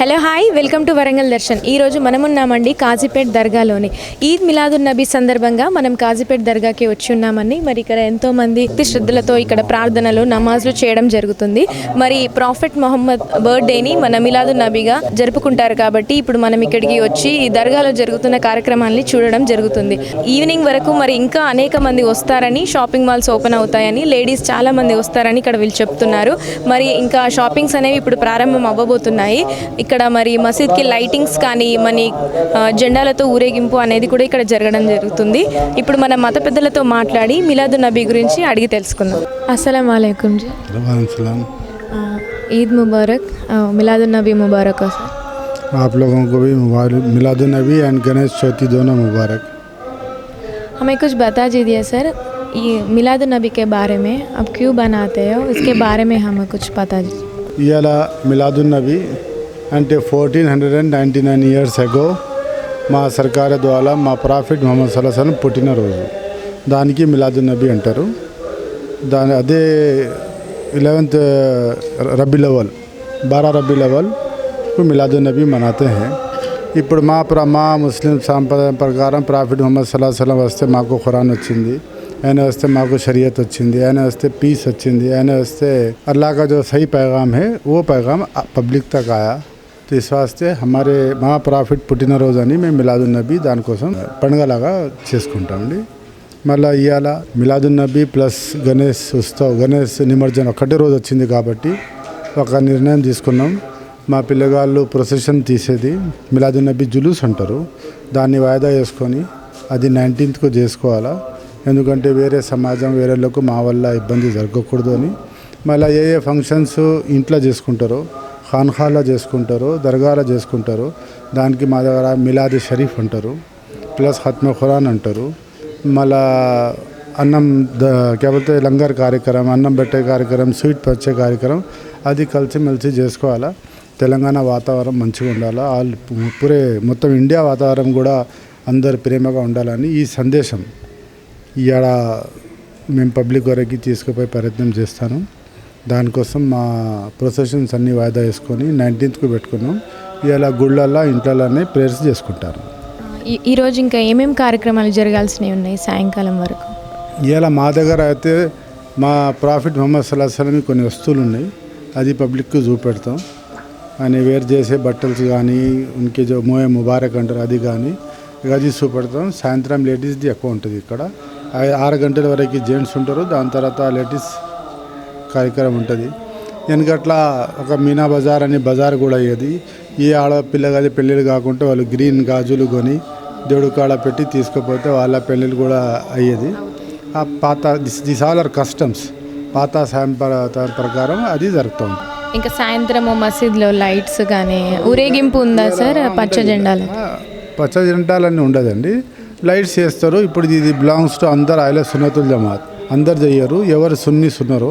Hello hi welcome to Warangal Darshan ఈ రోజు మనం ఉన్నామండి కాజీపేట్ దర్గాలోని ఈద్ మిలాదున్ నబీ సందర్భంగా మనం కాజీపేట్ దర్గాకి వచ్చి ఉన్నామని మరి ఇక్కడ ఎంతో మంది శ్రద్ధలతో ఇక్కడ ప్రార్థనలు నమాజ్లు చేయడం జరుగుతుంది. మరి ప్రాఫెట్ మొహమ్మద్ బర్త్డేని మన మిలాదున్ నబీగా జరుపుకుంటారు కాబట్టి ఇప్పుడు మనం ఇక్కడికి వచ్చి ఈ దర్గాలో జరుగుతున్న కార్యక్రమాన్ని చూడడం జరుగుతుంది. ఈవినింగ్ వరకు మరి ఇంకా అనేక మంది వస్తారని షాపింగ్ మాల్స్ ఓపెన్ అవుతాయని లేడీస్ చాలా మంది వస్తారని ఇక్కడ వీళ్ళు చెప్తున్నారు. మరి ఇంకా షాపింగ్స్ అనేవి ఇప్పుడు ప్రారంభం అవ్వబోతున్నాయి. ఇక్కడ మరి మసీద్కి లైటింగ్స్ కానీ మన ఆ, జెండాలతో ఊరేగింపు అనేది కూడా ఇక్కడ జరగడం జరుగుతుంది ఇప్పుడు మన మత పెద్దలతో మాట్లాడి మిలాదు నబీ గురించి అడిగి తెలుసుకుందాం అస్సలం వాలేకుమ్ జీ रमान सलाम ఆ, ఈద్ ముబారక్ ఆ, మిలాదున్ నబీ ముబారక్ సార్ आप लोगों को भी मुबारक मिलादुलनबी एंड गणेश चौथी दोनों मुबारक हमें कुछ बता दीजिए सर ये मिलाद नबी के बारे में अब क्यों बनाते हो इसके बारे में हमें कुछ पता दीजिए ఇవాళ మిలాదున్నబి అంటే fourteen hundred and ninety nine years ago మా సర్కార్ ద్వారా మా ప్రాఫిట్ మొహమ్మద్ సల్లాహన్ పుట్టినరోజు. దానికి మిలాదు నబీ అంటారు. దాని అదే ఇలెవెంత్ uh, రబీ లెవల్ బారా రబీ లెవల్ మిలాదు నబీ మనాతే హే. ఇప్పుడు మా ప్ర మా ముస్లిం సాంప్రదాయం ప్రకారం ప్రాఫిట్ మొహమ్మద్ సల్లాహ్ సలం వస్తే మాకు ఖురాన్ వచ్చింది. ఆయన వస్తే మాకు షరియత్ వచ్చింది. ఆయన వస్తే పీస్ వచ్చింది. ఆయన వస్తే అల్లా కా సహీ పైగామ్ హే ఓ పైగామ్ పబ్లిక్ తక్ ఆయా. तो इस वास्ते हमारे మా ప్రాఫిట్ పుట్టినరోజు అని మేము మిలాదున్నబీ దానికోసం పండుగలాగా చేసుకుంటామండి మళ్ళీ ఇవాళ మిలాదున్నబీ ప్లస్ గణేష్ ఉత్సవ్ గణేష్ నిమజ్జనం ఒకటే రోజు వచ్చింది కాబట్టి ఒక నిర్ణయం తీసుకున్నాం మా పిల్లగాళ్ళు ప్రొసెషన్ తీసేది మిలాదున్నబీ జులూస్ అంటారు దాన్ని వాయిదా వేసుకొని అది నైన్టీన్త్కు చేసుకోవాలా ఎందుకంటే వేరే సమాజం వేరేళ్ళకు మా వల్ల ఇబ్బంది జరగకూడదు అని మళ్ళీ ఏ ఏ ఫంక్షన్స్ ఇంట్లో చేసుకుంటారో ఖాన్ఖాలో చేసుకుంటారు దర్గాలో చేసుకుంటారు. దానికి మా దగ్గర మిలాది షరీఫ్ అంటారు. ప్లస్ ఖత్మ ఖురాన్ అంటారు. మళ్ళా అన్నం ద కేవలం లంగర్ కార్యక్రమం అన్నం పెట్టే కార్యక్రమం స్వీట్ పచ్చే కార్యక్రమం అది కలిసిమెలిసి చేసుకోవాలా. తెలంగాణ వాతావరణం మంచిగా ఉండాలా. ఆల్ పూరే మొత్తం ఇండియా వాతావరణం కూడా అందరు ప్రేమగా ఉండాలని ఈ సందేశం. ఇవాళ మేము పబ్లిక్ వరకు తీసుకుపోయే ప్రయత్నం చేస్తాను. దానికోసం మా ప్రొసెషన్స్ అన్నీ వాయిదా వేసుకొని నైన్టీన్త్కు పెట్టుకున్నాం. ఇవాళ గుళ్ళల్లో ఇంట్లోనే ప్రేయర్స్ చేసుకుంటారు. ఈరోజు ఇంకా ఏమేమి కార్యక్రమాలు జరగాల్సినవి ఉన్నాయి సాయంకాలం వరకు? ఇవాళ మా దగ్గర అయితే మా ప్రాఫిట్ మొహమ్మద్ సల్లాహ్ సలం కొన్ని వస్తువులు ఉన్నాయి అది పబ్లిక్కు చూపెడతాం. అని వేరు చేసే బట్టలు కానీ ఉనికి జో మోయే ముబారక్ అంటారు అది కానీ ఇక అది చూపెడతాం. సాయంత్రం లేడీస్ది ఎక్కువ ఉంటుంది ఇక్కడ. ఆరు గంటల వరకు జెంట్స్ ఉంటారు. దాని తర్వాత లేడీస్ కార్యక్రమం ఉంటుంది. వెనకట్ల ఒక మీనా బజార్ అని బజార్ కూడా అయ్యేది. ఈ ఆడపిల్లగాది పెళ్ళిళ్ళు కాకుండా వాళ్ళు గ్రీన్ గాజులు కొని దేవుడు కాడ పెట్టి తీసుకుపోతే వాళ్ళ పెళ్ళిళ్ళు కూడా అయ్యేది. ఆ పాత this this all are customs. పాత సాంప్రదాయ ప్రకారం అది జరుగుతుంది. ఇంకా సాయంత్రం మసీద్లో లైట్స్ కానీ ఊరేగింపు ఉందా సార్? పచ్చ జెండాలు. పచ్చ జంటాలన్నీ ఉండదండి. లైట్స్ చేస్తారు ఇప్పుడు ఇది బిలాంగ్స్ టు అందరు ఐల సున్నతుల్ జమాత్. అందరు చెయ్యరు. ఎవరు సున్ని సున్నరు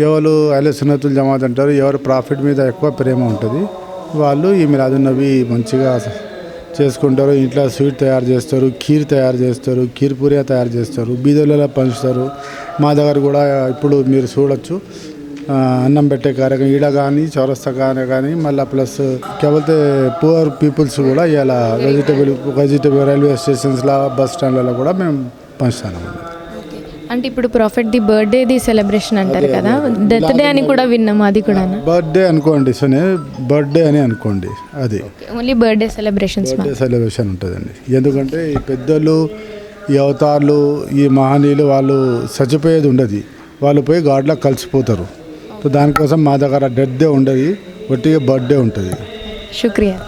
ఎవరు ఐల సున్నతుల్ జమాత్ అంటారు ఎవరు ప్రాఫిట్ మీద ఎక్కువ ప్రేమ ఉంటుంది వాళ్ళు ఈ మిలాదున్నవి మంచిగా చేసుకుంటారు ఇంట్లో స్వీట్ తయారు చేస్తారు ఖీర్ తయారు చేస్తారు ఖీర్ పూరియా తయారు చేస్తారు బీదలలో పంచుతారు. మా దగ్గర కూడా ఇప్పుడు మీరు చూడొచ్చు అన్నం పెట్టే కార్యక్రమం ఈడ కానీ చౌరస్తా కానీ కానీ మళ్ళీ ప్లస్ కేవలతే పూర్ పీపుల్స్ కూడా ఇలా వెజిటబుల్ వెజిటబుల్ రైల్వే స్టేషన్స్లో బస్ స్టాండ్లలో కూడా మేము పంచుతాము అంటే ఇప్పుడు ప్రాఫిట్ ది బర్త్డేది సెలబ్రేషన్ అంటారు కదా. డెత్ డే అని కూడా విన్నాము అది కూడా. బర్త్డే అనుకోండి సునే బర్త్డే అని అనుకోండి అది. Only birthday celebrations birthday celebration ఉంటుందండి. ఎందుకంటే ఈ పెద్దలు ఈ అవతారులు ఈ మహనీయులు వాళ్ళు చచ్చిపోయేది ఉండదు. వాళ్ళు పోయి గాడ్లో కలిసిపోతారు. దానికోసం మా దగ్గర డెత్ డే ఉండదు ఒట్టిగా బర్త్డే ఉంటుంది. శుక్రియా.